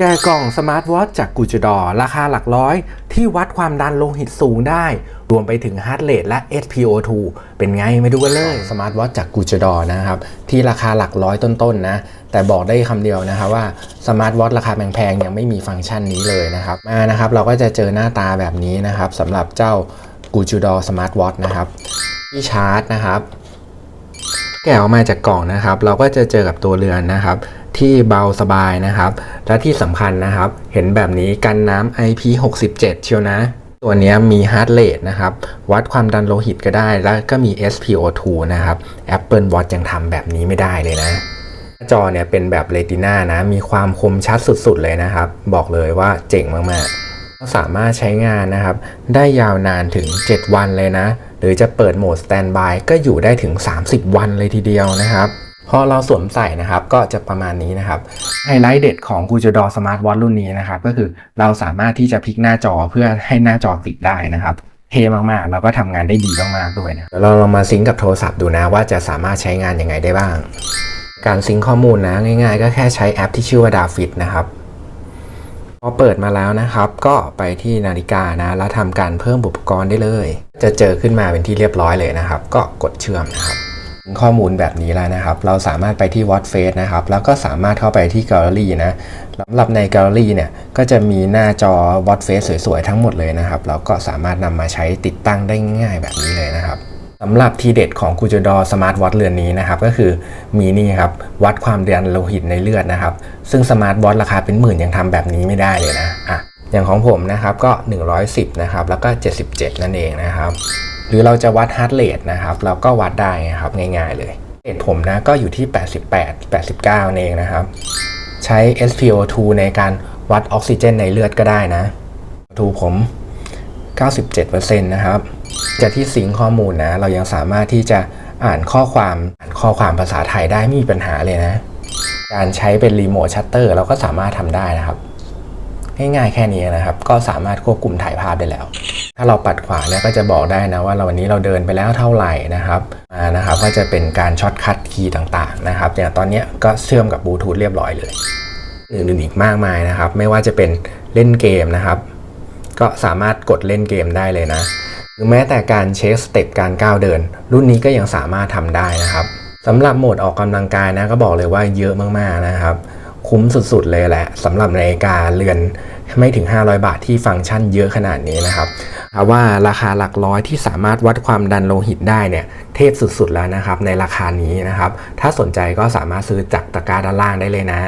แกะกล่องสมาร์ทวอทจากกูจดอราคาหลักร้อย ที่วัดความดันโลหิตสูงได้ รวมไปถึงฮาร์ดเรทและ SPO2 เป็นไงไม่ดูกันเลยสมาร์ทวอทจากกูจดอนะครับ ที่ราคาหลักร้อยต้นๆนะ แต่บอกได้คำเดียวนะครับว่าสมาร์ทวอทราคาแพงๆยังไม่มีฟังก์ชันนี้เลยนะครับมานะครับ เราก็จะเจอหน้าตาแบบนี้นะครับสำหรับเจ้ากูจดอสมาร์ทวอทนะครับที่ชาร์จนะครับ แกะออกมาจากกล่องนะครับ เราก็จะเจอกับตัวเรือนนะครับ ที่เบาสบายนะครับ และที่สำคัญนะครับ เห็นแบบนี้กันน้ำ IP67 เชียวนะตัวนี้มีฮาร์ดเรทนะครับ วัดความดันโลหิตก็ได้ แล้วก็มี SPO2 นะครับ Apple Watch ยังทำแบบนี้ไม่ได้เลยนะ จอเนี่ยเป็นแบบเรติน่านะ มีความคมชัดสุดๆเลยนะครับ บอกเลยว่าเจ๋งมากๆสามารถใช้งานนะครับ ได้ยาวนานถึง 7 วันเลยนะ หรือจะเปิดโหมด Standby ก็อยู่ได้ถึง 30 วันเลยทีเดียวนะครับ พอเราสวมใส่นะครับก็จะประมาณนี้นะครับไฮไลท์เด็ดของ g u j o d o Smart Watch รุ่นนี้นะครับก็คือเราสามารถที่จะพลิกหน้าจอเพื่อให้หน้าจอติดได้นะครับเท่มากๆ แล้วก็ทำงานได้ดีมากๆด้วยนะเราลองมาซิงกับโทรศัพท์ดูนะว่าจะสามารถใช้งานยังไงได้บ้าง การซิงข้อมูลนะง่าย ๆ ก็แค่ใช้แอปที่ชื่อว่า Dafit นะครับพอเปิดมาแล้วนะครับก็ไปที่นาฬิกานะแล้วทำการเพิ่มอุปกรณ์ได้เลย จะเจอขึ้นมาเป็นที่เรียบร้อยเลยนะครับ ก็กดเชื่อมนะครับ ข้อมูลแบบนี้แล้วนะครับ เราสามารถไปที่ What Face นะครับ แล้วก็สามารถเข้าไปที่ Gallery นะสำหรับใน Gallery เนี่ย ก็จะมีหน้าจอ What Face สวยๆ ทั้งหมดเลยนะครับ แล้วก็สามารถนำมาใช้ติดตั้งได้ง่ายๆแบบนี้เลยนะครับสำหรับทีเด็ดของ g u j o d o Smart Watch เรือนนี้นะครับ ก็คือมีนี่ครับ วัดความดันโลหิตในเลือดนะครับ ซึ่ง Smart Watch ราคาเป็นหมื่นยังทำแบบนี้ไม่ได้เลยนะอะอย่างของผมนะครับก็ 110 นะครับ แล้วก็ 77 นั่นเองนะครับ หรือเราจะวัดฮาร์ดเรทนะครับเราก็วัดได้นะครับง่ายๆเลยเรทผมนะก็อยู่ที่ 88 89เองนะครับ ใช้ SpO2 ในการวัดออกซิเจนในเลือดก็ได้นะทูผม 97%นะครับจากที่สิงข้อมูลนะ เรายังสามารถที่จะอ่านข้อความอ่านข้อความภาษาไทยได้ไม่มีปัญหาเลยนะ การใช้เป็นรีโมทชัตเตอร์เราก็สามารถทำได้นะครับ ง่ายๆแค่นี้นะครับ ก็สามารถควบคุมถ่ายภาพได้แล้ว ถ้าเราปัดขวาเนี่ยก็จะบอกได้นะว่าเราวันนี้เราเดินไปแล้วเท่าไหร่นะครับมานะครับก็จะเป็นการช็อตคัทคีย์ต่างๆนะครับอย่างตอนนี้ก็เชื่อมกับบลูทูธเรียบร้อยเลยอื่นๆอีกมากมายนะครับ ไม่ว่าจะเป็นเล่นเกมนะครับ ก็สามารถกดเล่นเกมได้เลยนะหรือแม้แต่การเช็คสเต็ปการก้าวเดิน รุ่นนี้ก็ยังสามารถทำได้นะครับสำหรับโหมดออกกำลังกายนะก็บอกเลยว่าเยอะมากๆนะครับ คุ้มสุดๆเลยแหละสำหรับนาฬิกาเรือนไม่ถึง 500 บาทที่ฟังก์ชันเยอะขนาดนี้นะครับเอาว่าราคาหลักร้อยที่สามารถวัดความดันโลหิตได้เนี่ยเทพสุดๆแล้วนะครับในราคานี้นะครับ ถ้าสนใจก็สามารถซื้อจากตะกร้าด้านล่างได้เลยนะ